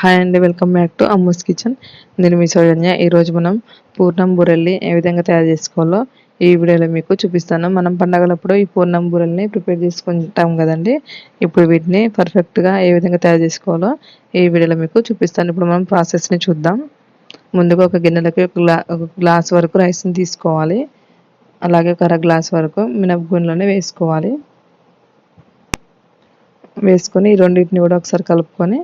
Hi అండి welcome back to Ammu's kitchen నేను మీ సౌజన్య. ఈరోజు మనం పూర్ణం బూరెల్ని ఏ విధంగా తయారు చేసుకోవాలో ఈ వీడియోలో మీకు చూపిస్తాను. మనం పండగలప్పుడు ఈ పూర్ణం బూరెల్ని ప్రిపేర్ చేసుకుంటాం కదండి. ఇప్పుడు వీటిని పర్ఫెక్ట్గా ఏ విధంగా తయారు చేసుకోవాలో ఈ వీడియోలో మీకు చూపిస్తాను. ఇప్పుడు మనం ప్రాసెస్ని చూద్దాం. ముందుగా ఒక గిన్నెలకి ఒక గ్లా ఒక గ్లాస్ వరకు రైస్ని తీసుకోవాలి. అలాగే ఒక అర గ్లాస్ వరకు మినపగుండ్లని వేసుకోవాలి. వేసుకొని ఈ రెండింటిని కూడా ఒకసారి కలుపుకొని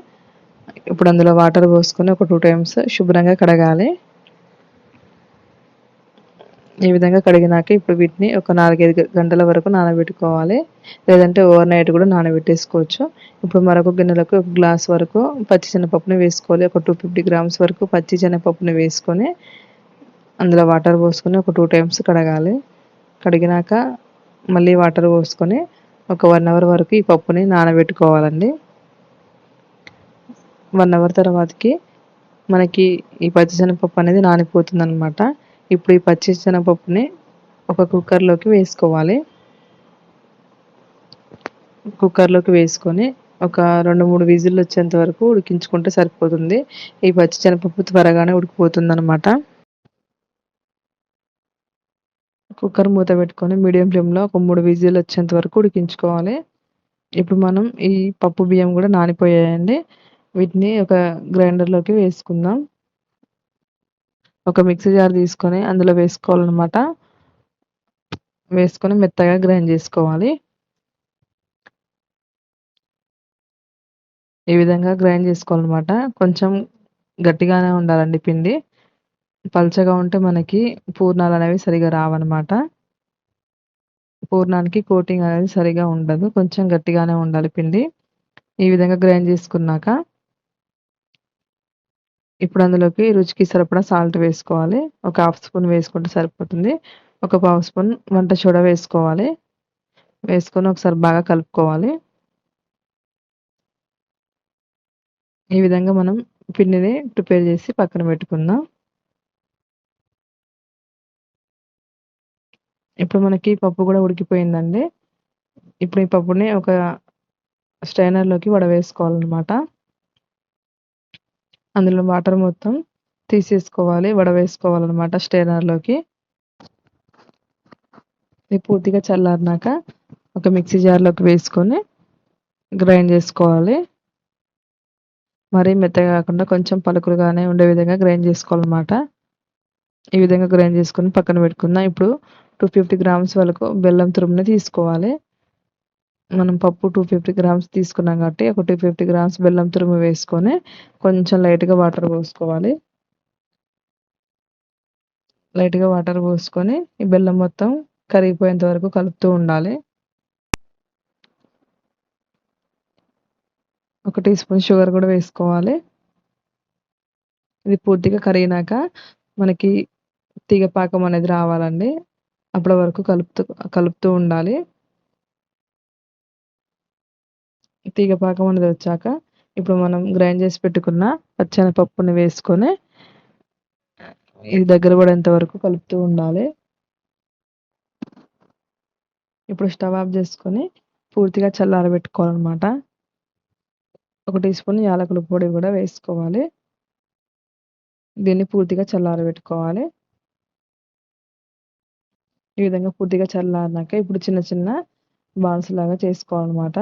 ఇప్పుడు అందులో వాటర్ పోసుకొని ఒక టూ టైమ్స్ శుభ్రంగా కడగాలి. ఈ విధంగా కడిగినాక ఇప్పుడు వీటిని ఒక నాలుగైదు గంటల వరకు నానబెట్టుకోవాలి. లేదంటే ఓవర్ నైట్ కూడా నానబెట్టేసుకోవచ్చు. ఇప్పుడు మరొక గిన్నెలకు ఒక గ్లాస్ వరకు పచ్చి శనగపప్పుని వేసుకోవాలి. ఒక టూ ఫిఫ్టీ గ్రామ్స్ వరకు పచ్చి శనగపప్పుని వేసుకొని అందులో వాటర్ పోసుకొని ఒక టూ టైమ్స్ కడగాలి. కడిగినాక మళ్ళీ వాటర్ పోసుకొని ఒక వన్ అవర్ వరకు ఈ పప్పుని నానబెట్టుకోవాలండి. వన్ అవర్ తర్వాతకి మనకి ఈ పచ్చిశనగపప్పు అనేది నానిపోతుంది అనమాట ఇప్పుడు ఈ పచ్చిశనగపప్పుని ఒక కుక్కర్లోకి వేసుకోవాలి. కుక్కర్లోకి వేసుకొని ఒక రెండు మూడు విజిల్లు వచ్చేంత వరకు ఉడికించుకుంటే సరిపోతుంది. ఈ పచ్చిశనగపప్పు త్వరగానే ఉడికిపోతుంది అనమాట కుక్కర్ మూత పెట్టుకొని మీడియం ఫ్లేమ్లో ఒక మూడు విజిల్ వచ్చేంత వరకు ఉడికించుకోవాలి. ఇప్పుడు మనం ఈ పప్పు బియ్యం కూడా నానిపోయాయండి. వీటిని ఒక గ్రైండర్లోకి వేసుకుందాం. ఒక మిక్సీ జార్ తీసుకొని అందులో వేసుకోవాలన్నమాట. వేసుకొని మెత్తగా గ్రైండ్ చేసుకోవాలి. ఈ విధంగా గ్రైండ్ చేసుకోవాలన్నమాట. కొంచెం గట్టిగానే ఉండాలండి పిండి. పల్చగా ఉంటే మనకి పూర్ణాలు అనేవి సరిగా రావన్నమాట. పూర్ణానికి కోటింగ్ అనేది సరిగా ఉండదు. కొంచెం గట్టిగానే ఉండాలి పిండి. ఈ విధంగా గ్రైండ్ చేసుకున్నాక ఇప్పుడు అందులోకి రుచికి సరిపడా సాల్ట్ వేసుకోవాలి. ఒక హాఫ్ స్పూన్ వేసుకుంటే సరిపోతుంది. ఒక పావు స్పూన్ వంట చూడ వేసుకోవాలి. వేసుకొని ఒకసారి బాగా కలుపుకోవాలి. ఈ విధంగా మనం పిండిని ప్రిపేర్ చేసి పక్కన పెట్టుకుందాం. ఇప్పుడు మనకి పప్పు కూడా ఉడికిపోయిందండి. ఇప్పుడు ఈ పప్పుని ఒక స్ట్రైనర్లోకి వడవేసుకోవాలన్నమాట. అందులో వాటర్ మొత్తం తీసేసుకోవాలి వడవేసుకోవాలన్నమాట స్టేనర్లోకి ఇది పూర్తిగా చల్లారినాక ఒక మిక్సీ జార్లోకి వేసుకొని గ్రైండ్ చేసుకోవాలి. మరీ మెత్తగా కాకుండా కొంచెం పలుకులుగానే ఉండే విధంగా గ్రైండ్ చేసుకోవాలన్నమాట. ఈ విధంగా గ్రైండ్ చేసుకొని పక్కన పెట్టుకుందాం. ఇప్పుడు టూ ఫిఫ్టీ గ్రామ్స్ వరకు బెల్లం తురుముని తీసుకోవాలి. మనం పప్పు టూ ఫిఫ్టీ గ్రామ్స్ తీసుకున్నాం కాబట్టి ఒక టూ ఫిఫ్టీ గ్రామ్స్ బెల్లం తురుము వేసుకొని కొంచెం లైట్గా వాటర్ పోసుకోవాలి. లైట్గా వాటర్ పోసుకొని ఈ బెల్లం మొత్తం కరిగిపోయేంత వరకు కలుపుతూ ఉండాలి. ఒక టీ స్పూన్ షుగర్ కూడా వేసుకోవాలి. ఇది పూర్తిగా కరిగినాక మనకి తీగ పాకం అనేది రావాలండి. అప్పటి వరకు కలుపుతూ కలుపుతూ ఉండాలి. తీగ పాకం అనేది వచ్చాక ఇప్పుడు మనం గ్రైండ్ చేసి పెట్టుకున్న పచ్చని పప్పుని వేసుకొని ఇది దగ్గర పడేంత వరకు కలుపుతూ ఉండాలి. ఇప్పుడు స్టవ్ ఆఫ్ చేసుకొని పూర్తిగా చల్లారబెట్టుకోవాలన్నమాట. ఒక టీ స్పూన్ యాలకుల పొడి కూడా వేసుకోవాలి. దీన్ని పూర్తిగా చల్లారబెట్టుకోవాలి. ఈ విధంగా పూర్తిగా చల్లారినాక ఇప్పుడు చిన్న చిన్న బాల్స్ లాగా చేసుకోవాలన్నమాట.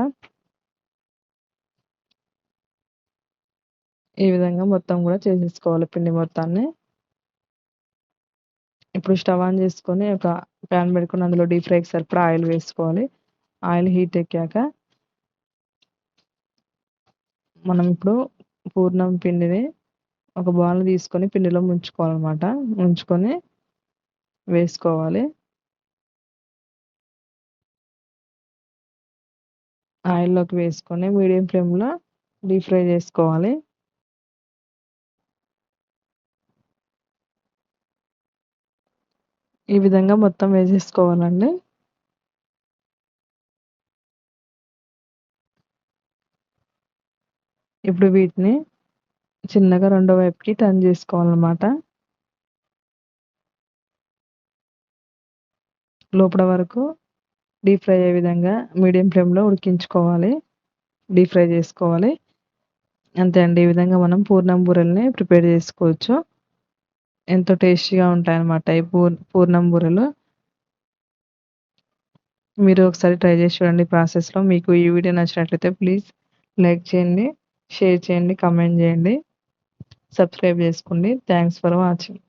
ఈ విధంగా మొత్తం కూడా చేసేసుకోవాలి పిండి మొత్తాన్ని. ఇప్పుడు స్టవ్ ఆన్ చేసుకొని ఒక ప్యాన్ పెట్టుకొని అందులో డీప్ ఫ్రైకి సరిపడా ఆయిల్ వేసుకోవాలి. ఆయిల్ హీట్ ఎక్కాక మనం ఇప్పుడు పూర్ణం పిండిని ఒక బౌల్ తీసుకొని పిండిలో ముంచుకోవాలన్నమాట. ముంచుకొని వేసుకోవాలి. ఆయిల్లోకి వేసుకొని మీడియం ఫ్లేమ్లో డీప్ ఫ్రై చేసుకోవాలి. ఈ విధంగా మొత్తం వేసేసుకోవాలండి ఇప్పుడు వీటిని చిన్నగా రెండో వైపుకి టర్న్ చేసుకోవాలన్నమాట లోపల వరకు డీప్ ఫ్రై అయ్యే విధంగా మీడియం ఫ్లేమ్లో ఉడికించుకోవాలి డీప్ ఫ్రై చేసుకోవాలి అంతే అండి. ఈ విధంగా మనం పూర్ణం బూరెల్ని ప్రిపేర్ చేసుకోవచ్చు. ఎంతో టేస్టీగా ఉంటాయన్నమాట ఈ పూర్ పూర్ణం బూరెలు. మీరు ఒకసారి ట్రై చేసి చూడండి ప్రాసెస్‌లో. మీకు ఈ వీడియో నచ్చినట్లయితే ప్లీజ్ లైక్ చేయండి, షేర్ చేయండి, కమెంట్ చేయండి. సబ్స్క్రైబ్ చేసుకోండి. Thanks for watching.